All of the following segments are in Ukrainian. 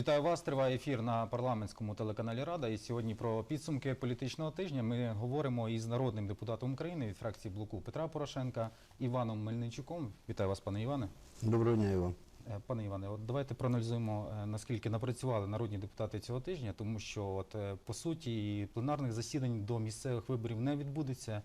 Вітаю вас. Триває ефір на парламентському телеканалі Рада. І сьогодні про підсумки політичного тижня ми говоримо із народним депутатом України від фракції блоку Петра Порошенка Іваном Мельничуком. Вітаю вас, пане Іване. Доброго дня, Іван. Е, Пане Іване, от давайте проаналізуємо, е, наскільки напрацювали народні депутати цього тижня, тому що от е, по суті пленарних засідань до місцевих виборів не відбудеться.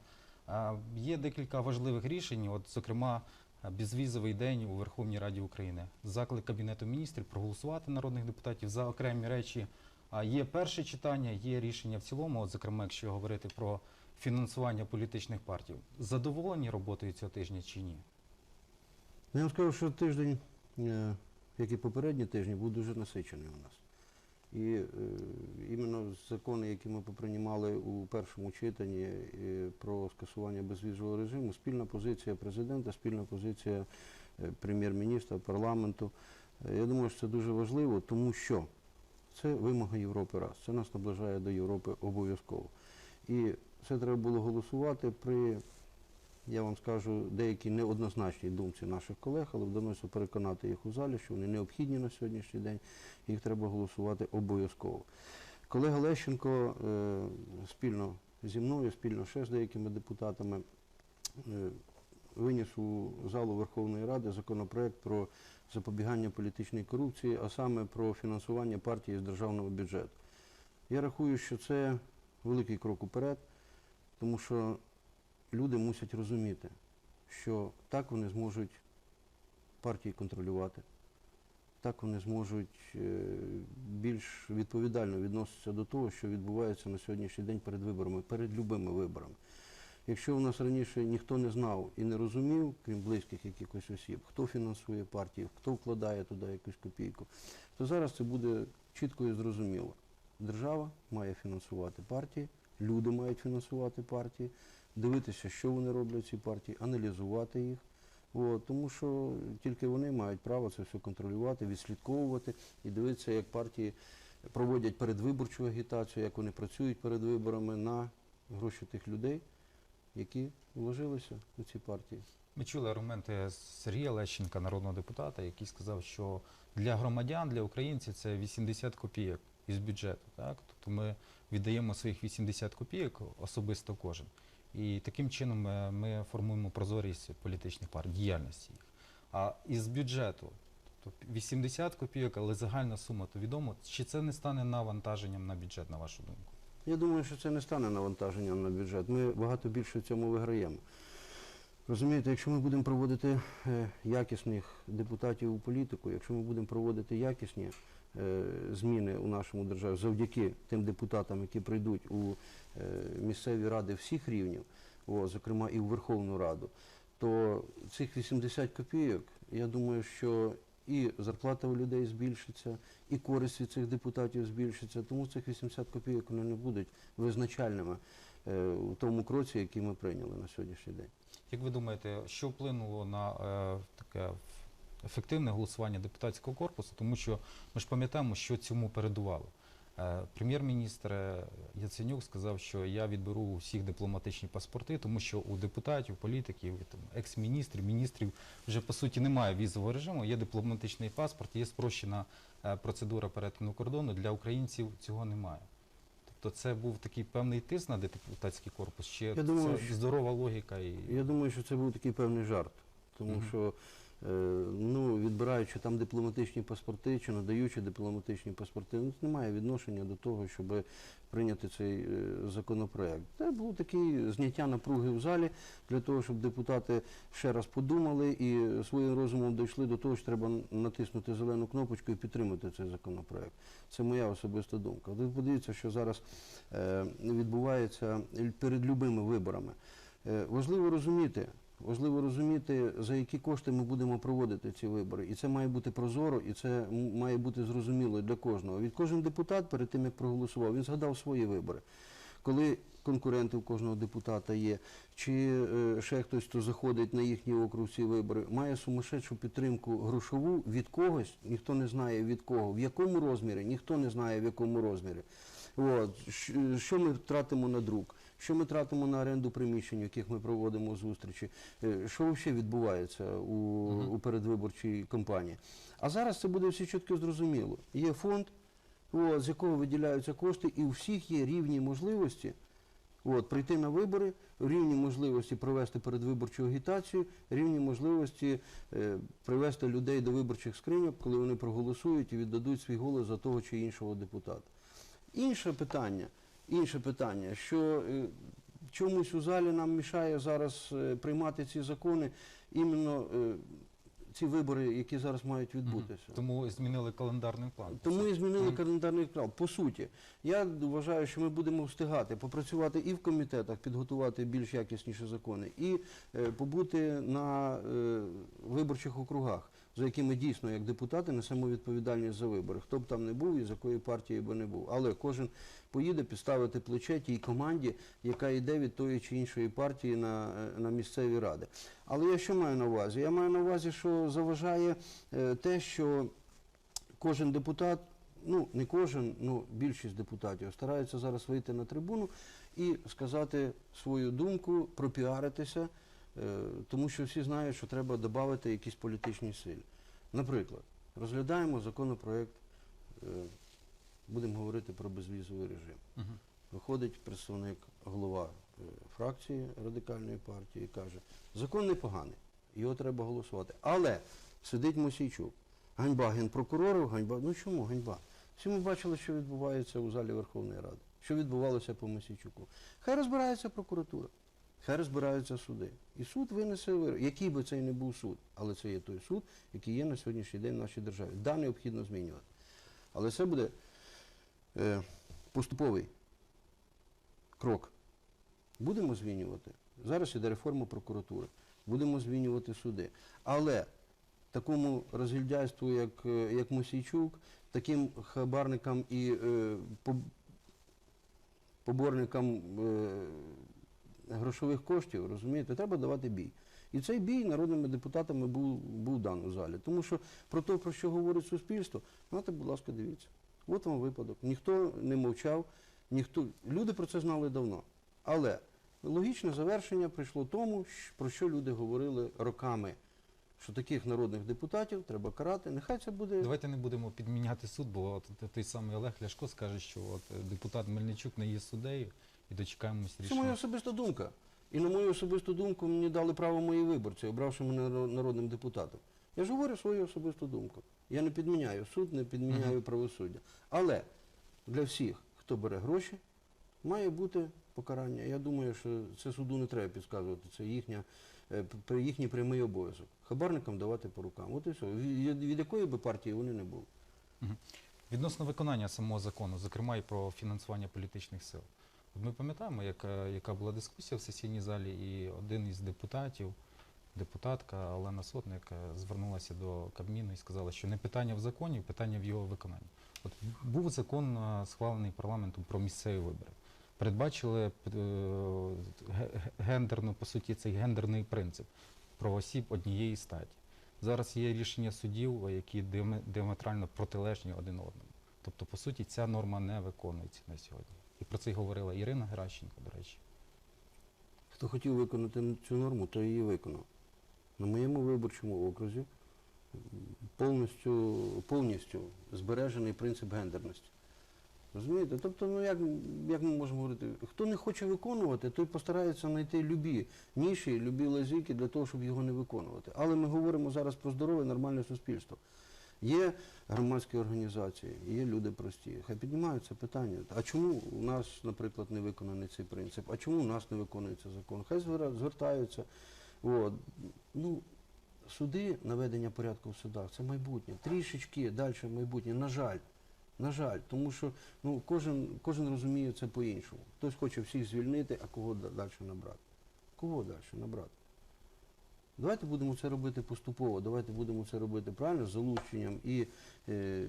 Є декілька важливих рішень, от зокрема. Безвізовий день у Верховній Раді України. Заклик Кабінету міністрів проголосувати народних депутатів за окремі речі. А є перше читання, є рішення в цілому, от, зокрема, якщо говорити про фінансування політичних партій. Задоволені роботою цього тижня чи ні? Я вам скажу, що тиждень, е, як і попередні тижні, був дуже насичений у нас. І е, іменно закони, які ми поприймали у першому читанні е, про скасування безвізового режиму, спільна позиція президента, спільна позиція е, прем'єр-міністра, парламенту. Я думаю, що це дуже важливо, тому що це вимога Європи раз. Це нас наближає до Європи обов'язково. І це треба було голосувати при я вам скажу деякі неоднозначні думці наших колег, але вдалося переконати їх у залі, що вони необхідні на сьогоднішній день, їх треба голосувати обов'язково. Колега Лещенко е, спільно зі мною, спільно ще з деякими депутатами е, виніс у залу Верховної Ради законопроект про запобігання політичній корупції, а саме про фінансування партії з державного бюджету. Я рахую, що це великий крок уперед, тому що люди мусять розуміти, що так вони зможуть партії контролювати, так вони зможуть е, більш відповідально відноситися до того, що відбувається на сьогоднішній день перед виборами, перед любими виборами. Якщо у нас раніше ніхто не знав і не розумів, крім близьких якихось осіб, хто фінансує партію, хто вкладає туди якусь копійку, то зараз це буде чітко і зрозуміло. Держава має фінансувати партії, люди мають фінансувати партії, дивитися, що вони роблять ці партії, аналізувати їх. От, тому що тільки вони мають право це все контролювати, відслідковувати і дивитися, як партії проводять передвиборчу агітацію, як вони працюють перед виборами на гроші тих людей, які вложилися у ці партії. Ми чули аргументи Сергія Лещенка, народного депутата, який сказав, що для громадян, для українців це 80 копійок із бюджету. Так? Тобто ми віддаємо своїх 80 копійок особисто кожен. І таким чином е, ми формуємо прозорість політичних партій, діяльності їх. А із бюджету, тобто 80 копійок, але загальна сума, то відомо, чи це не стане навантаженням на бюджет, на вашу думку? Я думаю, що це не стане навантаженням на бюджет. Ми багато більше в цьому виграємо. Розумієте, якщо ми будемо проводити е, якісних депутатів у політику, якщо ми будемо проводити якісні зміни у нашому державі завдяки тим депутатам, які прийдуть у е, місцеві ради всіх рівнів, зокрема і у Верховну Раду, то цих 80 копійок, я думаю, що і зарплата у людей збільшиться, і користь від цих депутатів збільшиться. Тому цих 80 копійок вони не будуть визначальними е, у тому кроці, який ми прийняли на сьогоднішній день. Як ви думаєте, що вплинуло на е, таке ефективне голосування депутатського корпусу? Тому що ми ж пам'ятаємо, що цьому передувало. Е, Прем'єр-міністр е, Яценюк сказав, що я відберу у всіх дипломатичні паспорти, тому що у депутатів, політиків, екс-міністрів, міністрів вже по суті немає візового режиму, є дипломатичний паспорт, є спрощена е, процедура перетину кордону. Для українців цього немає. Тобто це був такий певний тиск на депутатський корпус, чи Я це що- здорова логіка і Я думаю, що це був такий певний жарт, тому що ну, відбираючи там дипломатичні паспорти чи надаючи дипломатичні паспорти, ну, це не має відношення до того, щоб прийняти цей е, законопроект. Це був такий зняття напруги в залі для того, щоб депутати ще раз подумали і своїм розумом дійшли до того, що треба натиснути зелену кнопочку і підтримати цей законопроект. Це моя особиста думка. Ви подивіться, що зараз е, відбувається перед любими виборами. Е, Важливо розуміти, важливо розуміти, за які кошти ми будемо проводити ці вибори. І це має бути прозоро, і це має бути зрозуміло для кожного. Від кожен депутат перед тим, як проголосував, він згадав свої вибори. Коли конкуренти у кожного депутата є, чи е, ще хтось, хто заходить на їхній округ ці вибори, має сумасшедшу підтримку грошову від когось, ніхто не знає від кого, в якому розмірі, ніхто не знає в якому розмірі. От. Що ми втратимо на друк? Що ми тратимо на оренду приміщень, в яких ми проводимо зустрічі, е, що взагалі відбувається у, у передвиборчій кампанії. А зараз це буде все чітко зрозуміло. Є фонд, от, з якого виділяються кошти, і у всіх є рівні можливості от, прийти на вибори, рівні можливості провести передвиборчу агітацію, рівні можливості е, привести людей до виборчих скриньок, коли вони проголосують і віддадуть свій голос за того чи іншого депутата. Інше питання, інше питання, що е, чомусь у залі нам мішає зараз е, приймати ці закони, іменно е, ці вибори, які зараз мають відбутися. Тому змінили календарний план. Тому і змінили календарний план. По суті, я вважаю, що ми будемо встигати попрацювати і в комітетах, підготувати більш якісніші закони, і побути на виборчих округах, за якими дійсно, як депутати, несемо відповідальність за вибори. Хто б там не був і з якої партії би не був. Але кожен поїде підставити плече тій команді, яка йде від тої чи іншої партії на, е, на місцеві ради. Але я що маю на увазі? Я маю на увазі, що заважає е, те, що кожен депутат, ну не кожен, ну більшість депутатів стараються зараз вийти на трибуну і сказати свою думку, пропіаритися, тому що всі знають, що треба додати якісь політичні силі. Наприклад, розглядаємо законопроект, е, будемо говорити про безвізовий режим. Виходить представник, голова е, фракції радикальної партії і каже, закон непоганий, його треба голосувати. Але сидить Мосійчук. Ганьба генпрокурору, ганьба. Ну чому ганьба? Всі ми бачили, що відбувається у залі Верховної Ради, що відбувалося по Мосійчуку. Хай розбирається прокуратура, хай розбираються суди. І суд винесе вирок, який би це не був суд, але це є той суд, який є на сьогоднішній день в нашій державі. Да, необхідно змінювати. Але це буде е, поступовий крок. Будемо змінювати. Зараз іде реформа прокуратури. Будемо змінювати суди. Але такому розгільдяйству, як, е, як Мосійчук, таким хабарникам і е, поборникам е, грошових коштів, розумієте, треба давати бій. І цей бій народними депутатами був, був дан у залі. Тому що про те, про що говорить суспільство, знаєте, будь ласка, дивіться. От вам випадок. Ніхто не мовчав, ніхто. Люди про це знали давно. Але логічне завершення прийшло тому, про що люди говорили роками. Що таких народних депутатів треба карати. Нехай це буде. Давайте не будемо підміняти суд, бо от той самий Олег Ляшко скаже, що от е, депутат Мельничук не є суддею і дочекаємось Це моя особиста думка. І на мою особисту думку мені дали право мої виборці, обравши мене народним депутатом. Я ж говорю свою особисту думку. Я не підміняю суд, не підміняю правосуддя. Але для всіх, хто бере гроші, має бути покарання. Я думаю, що це суду не треба підказувати, це їхня, е, їхній прямий обов'язок. Хабарникам давати по рукам. От і все. Від, від якої би партії вони не були. Відносно виконання самого закону, зокрема і про фінансування політичних сил. Ми пам'ятаємо, як, е, яка була дискусія в сесійній залі, і один із депутатів, депутатка Олена Сотник, е, звернулася до Кабміну і сказала, що не питання в законі, питання в його виконанні. От був закон, е, схвалений парламентом про місцеві вибори. Ге- гендерну, по суті, цей гендерний принцип про осіб однієї статі. Зараз є рішення судів, які діаме- діаметрально протилежні один одному. Тобто, по суті, ця норма не виконується на сьогодні. І про це й говорила Ірина Геращенко, до речі. Хто хотів виконати цю норму, той її виконав. На моєму виборчому окрузі повністю, повністю збережений принцип гендерності. Розумієте? Тобто, ну як, як ми можемо говорити, хто не хоче виконувати, той постарається знайти любі ніші, любі лазейки для того, щоб його не виконувати. Але ми говоримо зараз про здорове, нормальне суспільство. Є громадські організації, є люди прості. Хай піднімають це питання. А чому у нас, наприклад, не виконаний цей принцип? А чому у нас не виконується закон? Хай звертаються. От. Ну, суди, наведення порядку в судах це майбутнє. Трішечки далі майбутнє. На жаль. На жаль, тому що ну, кожен, кожен розуміє це по-іншому. Хтось хоче всіх звільнити, а кого далі набрати? Кого далі набрати? Давайте будемо це робити поступово, давайте будемо це робити правильно, з залученням і, е,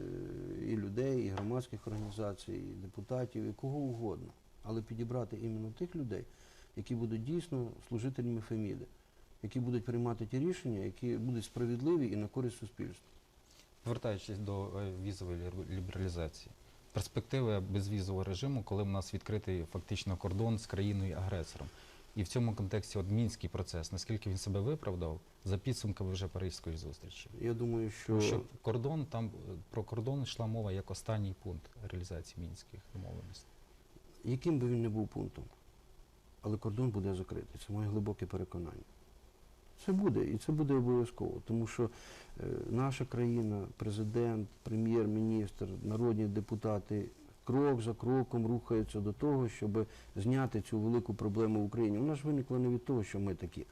і людей, і громадських організацій, і депутатів, і кого угодно. Але підібрати іменно тих людей, які будуть дійсно служителями Феміди, які будуть приймати ті рішення, які будуть справедливі і на користь суспільства. Повертаючись до е, візової лібералізації, перспективи безвізового режиму, коли в нас відкритий фактично кордон з країною-агресором. І в цьому контексті от мінський процес, наскільки він себе виправдав за підсумками вже Паризької зустрічі. Я думаю, що, що кордон там про кордон йшла мова як останній пункт реалізації мінських домовленостей. яким би він не був пунктом, але кордон буде закритий. Це моє глибоке переконання. Це буде, і це буде обов'язково, тому що е, наша країна, президент, прем'єр-міністр, народні депутати крок за кроком рухаються до того, щоб зняти цю велику проблему в Україні. Вона ж виникла не від того, що ми такі.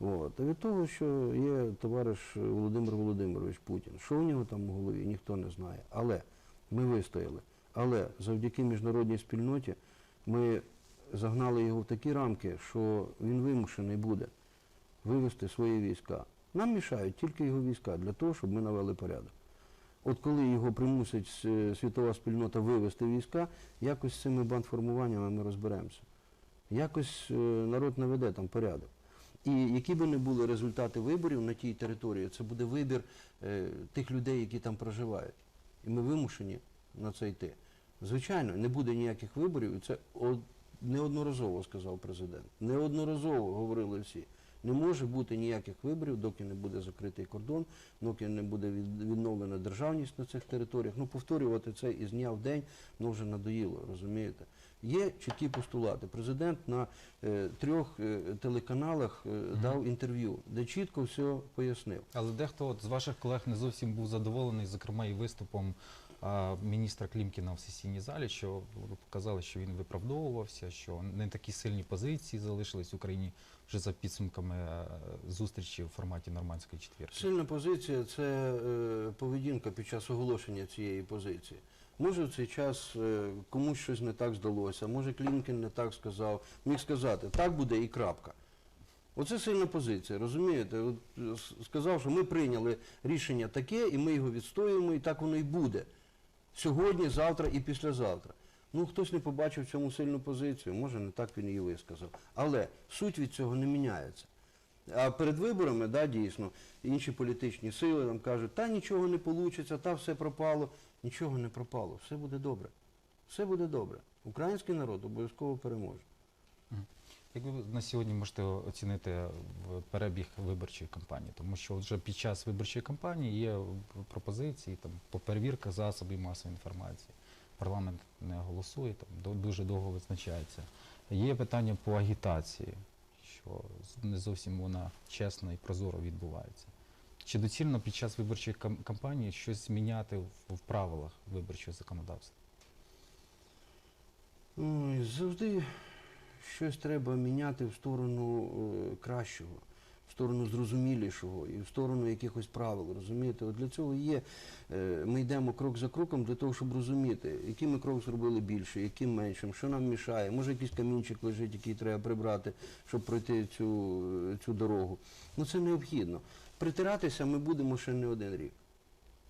От, а від того, що є товариш Володимир Володимирович Путін. Що у нього там у голові, ніхто не знає. Але ми вистояли. Але завдяки міжнародній спільноті ми загнали його в такі рамки, що він вимушений буде вивести свої війська. Нам мішають тільки його війська для того, щоб ми навели порядок. От коли його примусить світова спільнота вивести війська, якось з цими бандформуваннями ми розберемося. Якось е, народ наведе там порядок. І які би не були результати виборів на тій території, це буде вибір е, тих людей, які там проживають. І ми вимушені на це йти. Звичайно, не буде ніяких виборів, і це неодноразово сказав президент. Неодноразово говорили всі. Не може бути ніяких виборів, доки не буде закритий кордон, доки не буде від- відновлена державність на цих територіях. Ну, повторювати це із дня в день, ну вже надоїло, розумієте? Є чіткі постулати. Президент на е, трьох е, телеканалах е, дав інтерв'ю, де чітко все пояснив. Але дехто от з ваших колег не зовсім був задоволений, зокрема і виступом міністра Клімкіна в сесійній залі, що показали, що він виправдовувався, що не такі сильні позиції залишились в Україні вже за підсумками е, зустрічі в форматі нормандської четвірки. Сильна позиція це е, поведінка під час оголошення цієї позиції. Може в цей час е, комусь щось не так здалося, може Клімкін не так сказав, міг сказати, так буде і крапка. Оце сильна позиція, розумієте? Сказав, що ми прийняли рішення таке, і ми його відстоюємо, і так воно і буде. Сьогодні, завтра і післязавтра. Ну, хтось не побачив цьому сильну позицію, може не так він її висказав. Але суть від цього не міняється. А перед виборами, да, дійсно, інші політичні сили нам кажуть, та нічого не вийде, та все пропало. Нічого не пропало, все буде добре. Все буде добре. Український народ обов'язково переможе. Як ви на сьогодні можете оцінити в- перебіг виборчої кампанії? Тому що вже під час виборчої кампанії є пропозиції там, по перевірках засобів масової інформації. Парламент не голосує, там дуже довго визначається. Є питання по агітації, що не зовсім вона чесно і прозоро відбувається. Чи доцільно під час виборчої кам- кампанії щось зміняти в правилах виборчого законодавства? Ой, завжди щось треба міняти в сторону е, кращого, в сторону зрозумілішого і в сторону якихось правил. Розумієте? От для цього є. е, Ми йдемо крок за кроком для того, щоб розуміти, який ми крок зробили більше, яким меншим, що нам мішає. Може, якийсь камінчик лежить, який треба прибрати, щоб пройти цю, е, цю дорогу. Ну це необхідно. Притиратися ми будемо ще не один рік.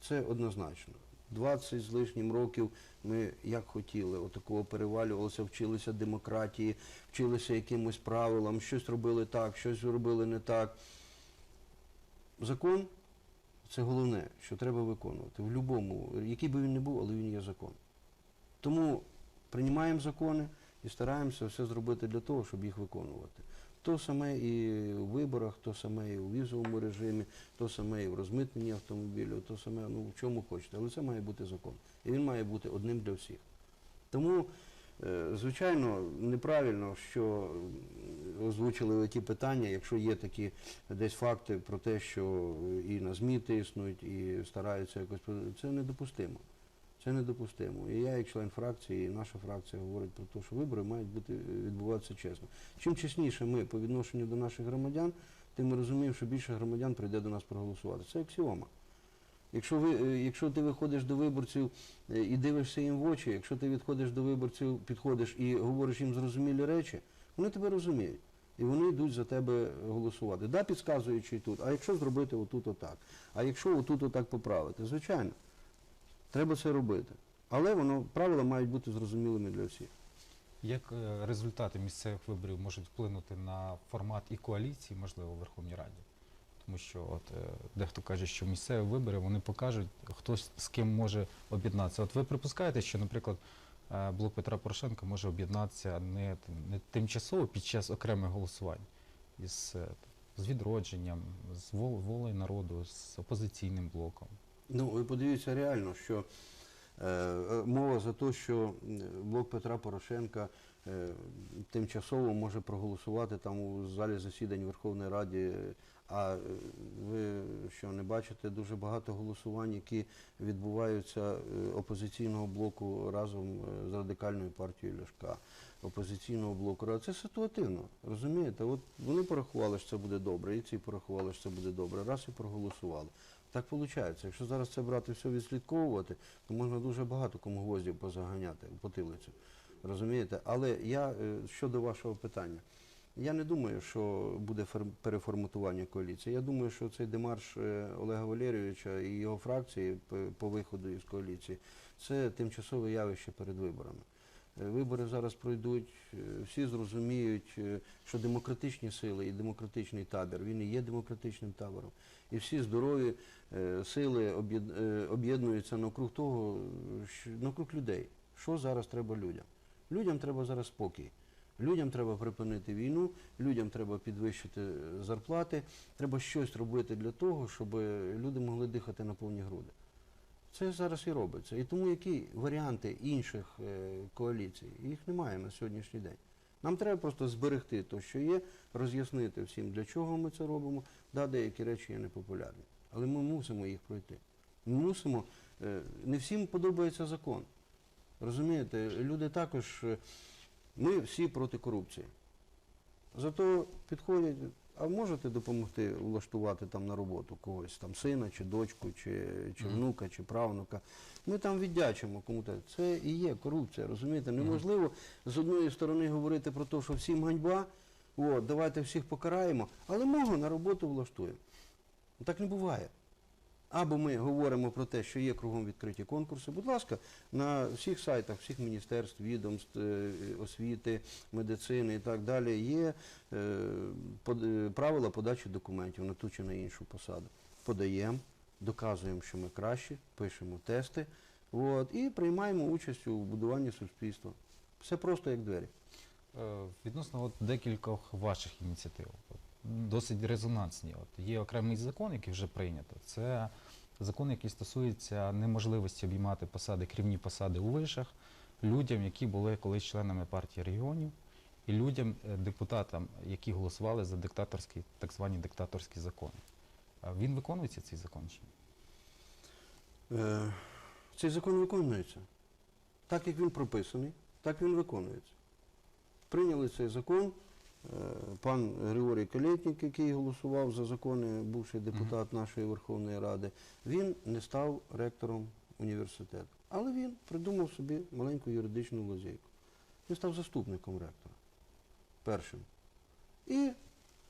Це однозначно. 20 з лишнім років ми як хотіли, отакого перевалювалося, вчилися демократії, вчилися якимось правилам, щось робили так, щось робили не так. Закон це головне, що треба виконувати. В будь-якому, який би він не був, але він є закон. Тому приймаємо закони і стараємося все зробити для того, щоб їх виконувати. То саме і у виборах, то саме і у візовому режимі, то саме і в розмитненні автомобілів, то саме ну, в чому хочете. Але це має бути закон. І він має бути одним для всіх. Тому, е, звичайно, неправильно, що озвучили ті питання, якщо є такі десь факти про те, що і на ЗМІ тиснуть, і стараються якось. Це недопустимо. Це недопустимо. І я, як член фракції, і наша фракція говорить про те, що вибори мають бути е, відбуватися чесно. Чим чесніше ми по відношенню до наших громадян, тим ми розуміємо, що більше громадян прийде до нас проголосувати. Це аксіома. Якщо, ви, е, якщо ти виходиш до виборців е, і дивишся їм в очі, якщо ти відходиш до виборців, підходиш і говориш їм зрозумілі речі, вони тебе розуміють. І вони йдуть за тебе голосувати. Да, підказуючи тут, а якщо зробити отут отак, а якщо отут отак поправити, звичайно, треба це робити. Але воно правила мають бути зрозумілими для всіх. Як е, результати місцевих виборів можуть вплинути на формат і коаліції, можливо, у Верховній Раді? Тому що от е, дехто каже, що місцеві вибори вони покажуть, хто з ким може об'єднатися. От ви припускаєте, що, наприклад, е, блок Петра Порошенка може об'єднатися не, не тимчасово під час окремих голосувань із, з відродженням, з волею народу, з опозиційним блоком. Ну, ви подивіться реально, що е, е, мова за те, що блок Петра Порошенка е, тимчасово може проголосувати там у залі засідань Верховної Ради. А е, ви що не бачите дуже багато голосувань, які відбуваються е, опозиційного блоку разом з радикальною партією Ляшка, опозиційного блоку. А це ситуативно, розумієте? От вони порахували, що це буде добре, і ці порахували, що це буде добре. Раз і проголосували. Так виходить. Якщо зараз це брати все відслідковувати, то можна дуже багато кому гвоздів позаганяти в потилицю. Розумієте? Але я е, щодо вашого питання. Я не думаю, що буде переформатування коаліції. Я думаю, що цей демарш е, Олега Валерійовича і його фракції по виходу із коаліції це тимчасове явище перед виборами. Е, Вибори зараз пройдуть, е, всі зрозуміють, е, що демократичні сили і демократичний табір, він і є демократичним табором. І всі здорові сили об'єд- об'єднуються навкруг того, навкруг людей. Що зараз треба людям? Людям треба зараз спокій. Людям треба припинити війну, людям треба підвищити зарплати, треба щось робити для того, щоб люди могли дихати на повні груди. Це зараз і робиться. І тому які варіанти інших е, коаліцій? Їх немає на сьогоднішній день. Нам треба просто зберегти те, що є, роз'яснити всім, для чого ми це робимо. Да, деякі речі є непопулярні. Але ми мусимо їх пройти. Ми мусимо. е, Не всім подобається закон. Розумієте, люди також. е, Ми всі проти корупції. Зато підходять, а можете допомогти влаштувати там на роботу когось, там сина, чи дочку, чи, чи внука, чи правнука. Ми там віддячимо кому-то. Це і є корупція, розумієте? Неможливо з одної сторони говорити про те, що всім ганьба, от, давайте всіх покараємо, але мого на роботу влаштуємо. Так не буває. Або ми говоримо про те, що є кругом відкриті конкурси. Будь ласка, на всіх сайтах, всіх міністерств, відомств, е, освіти, медицини і так далі є е, е, правила подачі документів на ту чи на іншу посаду. Подаємо, доказуємо, що ми кращі, пишемо тести от, і приймаємо участь у будуванні суспільства. Все просто як двері. Відносно декількох ваших ініціатив, досить резонансні. От, є окремий закон, який вже прийнято. Це закон, який стосується неможливості обіймати посади, керівні посади у вишах людям, які були колись членами партії регіонів, і людям, е, депутатам, які голосували за диктаторські, так звані диктаторські закони. Він виконується цей закон чи ні? Е, Цей закон виконується. Так як він прописаний, так він виконується. Прийняли цей закон. Е, Пан Григорій Калєтнік, який голосував за закони, бувший депутат нашої Верховної Ради, він не став ректором університету. Але він придумав собі маленьку юридичну лазейку. Він став заступником ректора. Першим. І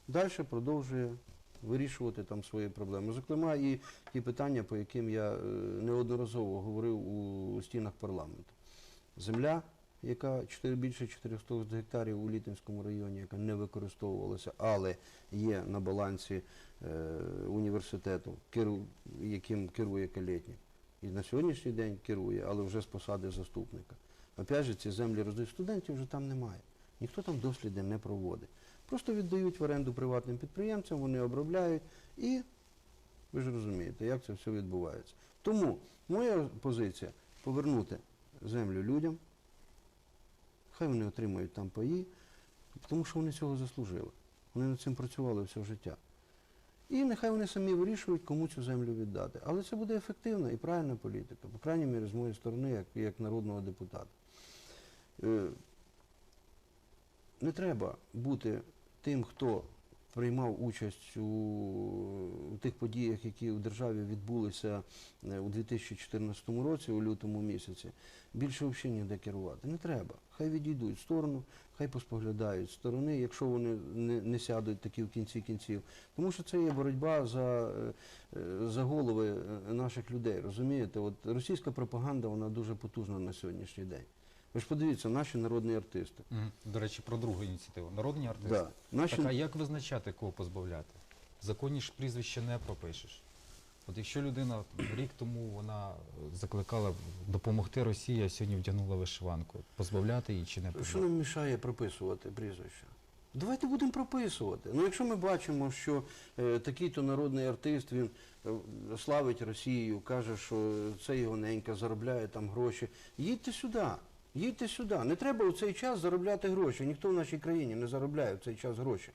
далі продовжує вирішувати там свої проблеми. Зокрема, і ті питання, по яким я е, неодноразово говорив у стінах парламенту. Земля, яка 4, більше 400 гектарів у Літинському районі, яка не використовувалася, але є на балансі е, університету, керу, яким керує Калєтнік. І на сьогоднішній день керує, але вже з посади заступника. Опять же, ці землі роздають студентів вже там немає. Ніхто там досліди не проводить. Просто віддають в оренду приватним підприємцям, вони обробляють і ви ж розумієте, як це все відбувається. Тому моя позиція повернути землю людям, хай вони отримають там паї, тому що вони цього заслужили. Вони над цим працювали все життя. І нехай вони самі вирішують, кому цю землю віддати. Але це буде ефективна і правильна політика, по крайній мірі, з моєї сторони, як, як народного депутата. Е, не треба бути тим, хто приймав участь у, у тих подіях, які в державі відбулися е, у 2014 році, у лютому місяці. Більше взагалі ніде керувати. Не треба. Хай відійдуть в сторону, хай поспоглядають сторони, якщо вони не, не сядуть такі в кінці кінців. Тому що це є боротьба за, е, за голови е, наших людей. Розумієте, от російська пропаганда вона дуже потужна на сьогоднішній день. Ви ж подивіться, наші народні артисти. До речі, про другу ініціативу. Народні артисти. Да, наші... Так, а як визначати, кого позбавляти В законі ж прізвище не пропишеш. От якщо людина рік тому вона закликала допомогти Росії, а сьогодні вдягнула вишиванку, позбавляти її чи не Що позбавляти? нам мішає прописувати прізвища? Давайте будемо прописувати. Ну, якщо ми бачимо, що е, такий-то народний артист він е, славить Росію, каже, що це його ненька, заробляє там гроші. Їдьте сюди, їдьте сюди. Не треба у цей час заробляти гроші. Ніхто в нашій країні не заробляє в цей час гроші.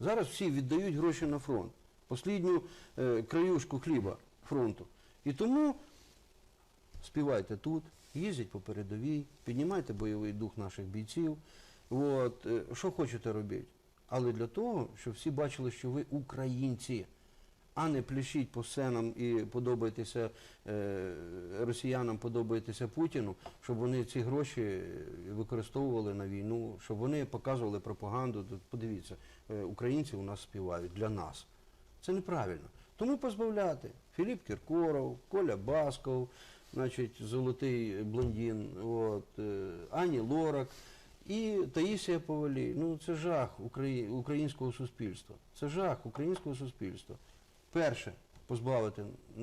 Зараз всі віддають гроші на фронт. Послідню е, краюшку хліба фронту. І тому співайте тут, їздіть по передовій, піднімайте бойовий дух наших бійців. От, е, що хочете робіть. Але для того, щоб всі бачили, що ви українці, а не плещіть по сценам і подобаєтеся е, росіянам, подобаєтеся Путіну, щоб вони ці гроші використовували на війну, щоб вони показували пропаганду. Подивіться, е, українці у нас співають для нас. Це неправильно. Тому позбавляти. Філіп Кіркоров, Коля Басков, значить, золотий блондин, от, е, Ані Лорак і Таїсія Повалій. Ну це жах українського суспільства. Це жах українського суспільства. Перше, позбавити е,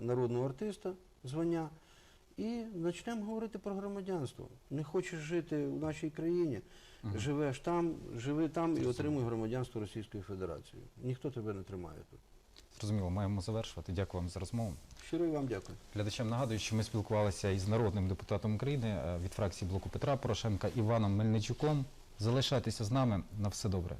народного артиста звання. І почнемо говорити про громадянство. Не хочеш жити в нашій країні, живеш там, живи там і отримуй громадянство Російської Федерації. Ніхто тебе не тримає тут. Зрозуміло, маємо завершувати. Дякую вам за розмову. Щиро вам дякую. Глядачам нагадую, що ми спілкувалися із народним депутатом України е, від фракції блоку Петра Порошенка Іваном Мельничуком. Залишайтеся з нами на все добре.